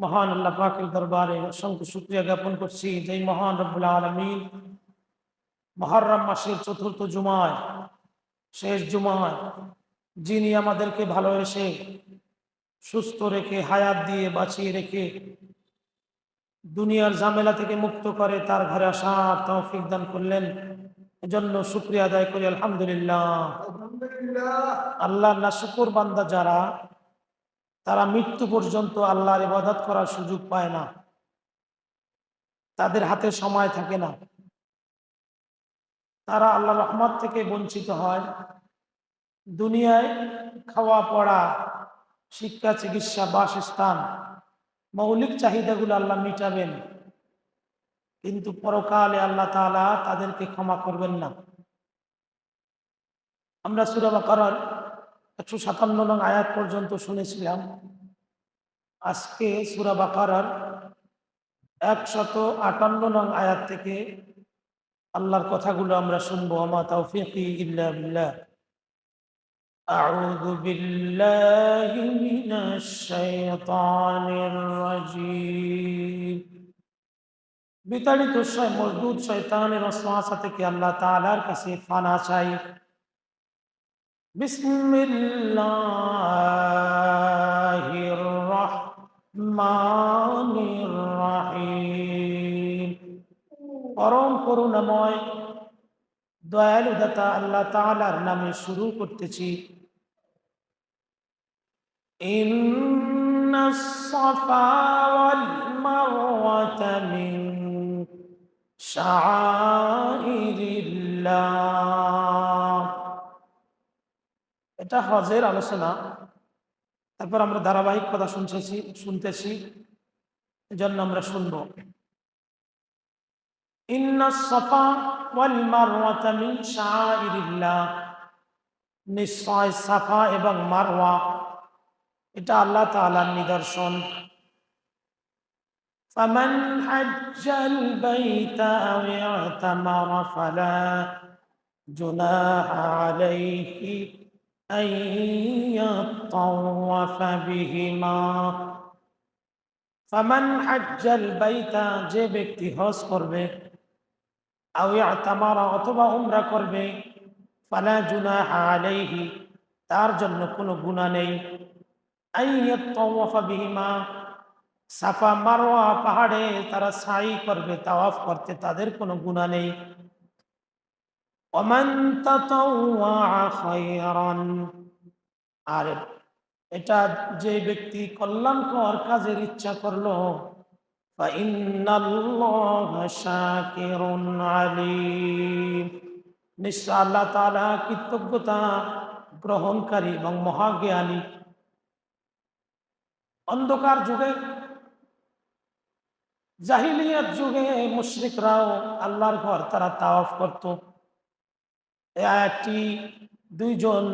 মহান আল্লাহ পাকের দরবারে অসংখ্য শুক্রিয়া জ্ঞাপন করছি। যে মহান রব্বুল আলমিন মহরম মাসের চতুর্থ জুমায় শেষ জুমায় যিনি আমাদেরকে ভালোবেসে সুস্থ রেখে হায়াত দিয়ে বাঁচিয়ে রেখে দুনিয়ার ঝামেলা থেকে মুক্ত করে তার ঘরে আসার তৌফিক দান করলেন এজন্য শুক্রিয়া আদায় করি। আলহামদুলিল্লাহ। আল্লাহ না শুকুর বান্দা যারা তারা মৃত্যু পর্যন্ত আল্লাহর ইবাদত করার সুযোগ পায় না। তাদের হাতে সময় থাকে না। তারা আল্লাহ রহমত থেকে বঞ্চিত হয়। দুনিয়ায় খাওয়া, পড়া, শিক্ষা, চিকিৎসা, বাসস্থান, মৌলিক চাহিদাগুলো আল্লাহ মিটাবেন। কিন্তু পরকালে আল্লাহ তাআলা তাদেরকে ক্ষমা করবেন না। আমরা সুরাবা করার একশো সাতান্ন নং আয়াত পর্যন্ত শুনেছিলাম আজকে সুরা বাকারার একশত আটান্ন নং আয়াত থেকে আল্লাহর কথাগুলো আমরা শুনবো আমা তৌফিকি ইল্লা বিল্লাহ أعوذ بالله من الشيطان الرجيم বিতাড়িত শয় মজদুদ শয়তানের অশ্বাসা থেকে আল্লাহ তাআলার কাছে ফানা চাই بسم الله الرحمن الرحيم পরম করুণাময় দয়ালু দাতা আল্লাহ তাআলার নামে শুরু করতেছি إن الصفا والمروة من شعائر الله এটা হজের আলোচনা তারপর আমরা ধারাবাহিক কথা শুনতেছি শুনতেছি এজন্য আমরা শুনব ইন্না সফা ওয়াল মারওয়াতা মিন শাআইরিল্লাহ নিশ্চয় সাফা এবং মারওয়া এটা আল্লাহ তাআলার নিদর্শন فمن حج البيت أو اعتمر فلا جناح عليه أن يطوف بهما فمن حج البيت যে ব্যক্তি হজ করবে আও ইয়াতামারা অথবা উমরা করবে ফালা জুনাহা আলাইহি তার জন্য কোনো গুনাহ নেই আন ইয়াতাওয়াফা বিহিমা সাফা মারওয়া পাহাড়ে তারা সাই করবে তাওয়াফ করতে তাদের কোনো গুনাহ নেই ওমান খায়রান আর এটা যে ব্যক্তি কল্যাণকর কাজের ইচ্ছা করল নিশ্চয় আল্লাহ তালা কৃতজ্ঞতা গ্রহণকারী এবং মহাজ্ঞানী। অন্ধকার যুগে, জাহিলিয়াত যুগে মুশ্রিকরাও আল্লাহর ঘর তারা তাওয়াফ করত। আয়াতটি দুইজন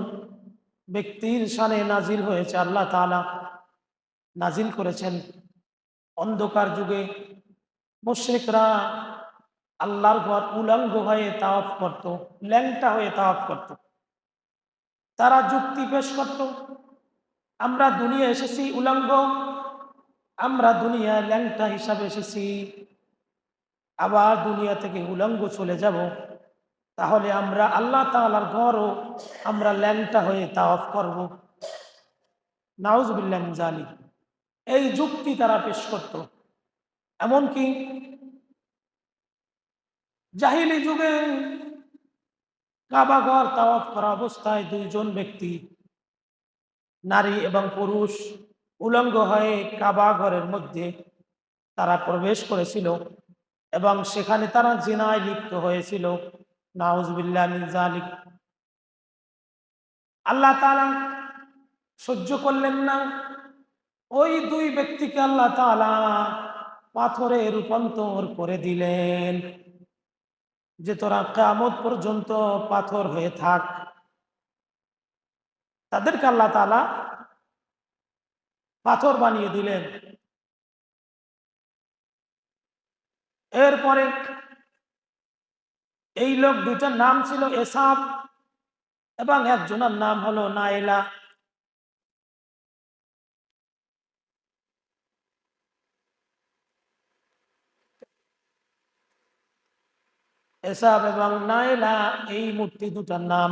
ব্যক্তির সানে নাজিল হয়েছে, আল্লাহ তালা নাজিল করেছেন। অন্ধকার যুগে মুশ্রিকরা আল্লাহর ঘর উলঙ্গ হয়ে তাওয়াফ করত, ল্যাংটা হয়ে তাওয়াফ করত। তারা যুক্তি পেশ করত, আমরা দুনিয়া এসেছি উলঙ্গ আমরা দুনিয়ায় ল্যাংটা হিসাবে এসেছি, আবার দুনিয়া থেকে উলঙ্গ চলে যাব। তাহলে আমরা আল্লাহ তালার ঘরও আমরা ল্যাংটা হয়ে তাওয়াফ করব। নাউজবিল্লাহ জানি এই যুক্তি তারা পেশ করত। এমনকি জাহিলি যুগে কাবাঘর তাওয়াফ করা অবস্থায় দুইজন ব্যক্তি, নারী এবং পুরুষ, উলঙ্গ হয়ে কাবা ঘরের মধ্যে তারা প্রবেশ করেছিল এবং সেখানে তারা জিনায় লিপ্ত হয়েছিল। আল্লাহ তালা সহ্য করলেন না। ওই দুই ব্যক্তিকে আল্লাহ তালা পাথরে রূপান্তর করে দিলেন। যে তোরা কামত পর্যন্ত পাথর হয়ে থাক। তাদেরকে আল্লাহ তালা পাথর বানিয়ে দিলেন। এরপরে এই লোক দুটার নাম ছিল এসাব এবং একজনের নাম হলো নাইলা। এসাব এবং নাইলা এই মূর্তি দুটার নাম।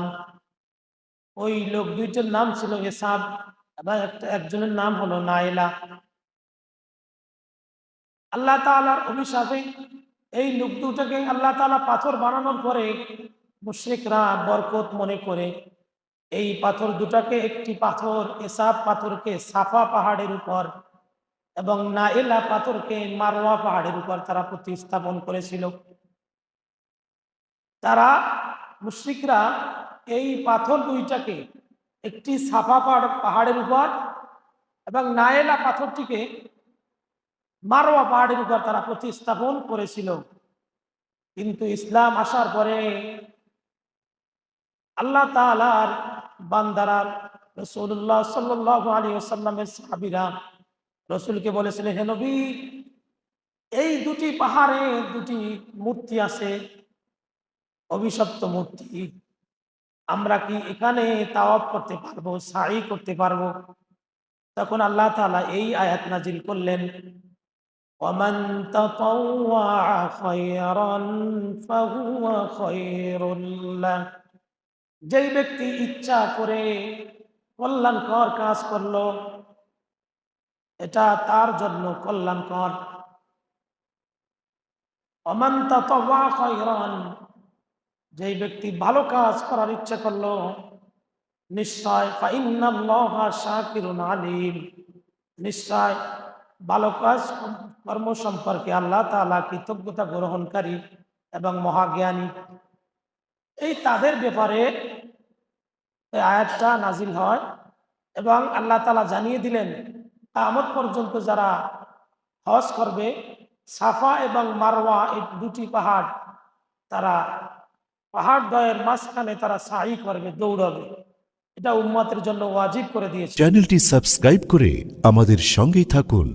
ওই লোক দুইটার নাম ছিল এসাব এবং একজনের নাম হলো নাইলা। আল্লাহ তালার অভিশাপে এই লোক দুটাকে আল্লাহ তালা পাথর বানানোর পরে মুশ্রিকরা বরকত মনে করে, এই পাথর দুটাকে একটি পাথর, এসাব পাথরকে সাফা পাহাড়ের উপর এবং নাইলা পাথরকে মারওয়া পাহাড়ের উপর তারা প্রতিস্থাপন করেছিল। তারা মুশ্রিকরা এই পাথর দুইটাকে একটি সাফা পাহাড়, পাহাড়ের উপর এবং নায়েলা পাথরটিকে মারোয়া পাহাড়ের উপর তারা প্রতিস্থাপন করেছিল। কিন্তু ইসলাম আসার পরে আল্লাহ তালার বান্দারার রসুল্লাহ সাল্লাহ আলী আসাল্লামের রসুলকে বলেছিলেন হে নবী, এই দুটি পাহাড়ে দুটি মূর্তি আছে, অভিশপ্ত মূর্তি। আমরা কি এখানে তাওয়াব করতে পারব সাই করতে পারব? তখন আল্লাহ তাআলা এই আয়াত নাজিল করলেন। ومن تطوع خيرا فهو خير له যেই ব্যক্তি ইচ্ছা করে কল্যাণকর কাজ করলো এটা তার জন্য কল্যাণকর অমান তাতাওয়া খায়রান যেই ব্যক্তি ভালো কাজ করার ইচ্ছা করলো নিশ্চয় ফাইন্নাল্লাহা শাকিরুন আলিম নিশ্চয় ভালো কাজ, কর্ম সম্পর্কে আল্লাহ তালা কৃতজ্ঞতা গ্রহণকারী এবং মহাজ্ঞানী। এই তাদের ব্যাপারে আয়াতটা নাজিল হয় এবং আল্লাহ তালা জানিয়ে দিলেন আমদ পর্যন্ত যারা হজ করবে, সাফা এবং মারওয়া এই দুটি পাহাড়, তারা পাহাড় দয়ের মাঝখানে তারা সাই করবে, দৌড়াবে। এটা উম্মতের জন্য ওয়াজিব করে দিয়েছে। চ্যানেলটি সাবস্ক্রাইব করে আমাদের সঙ্গেই থাকুন।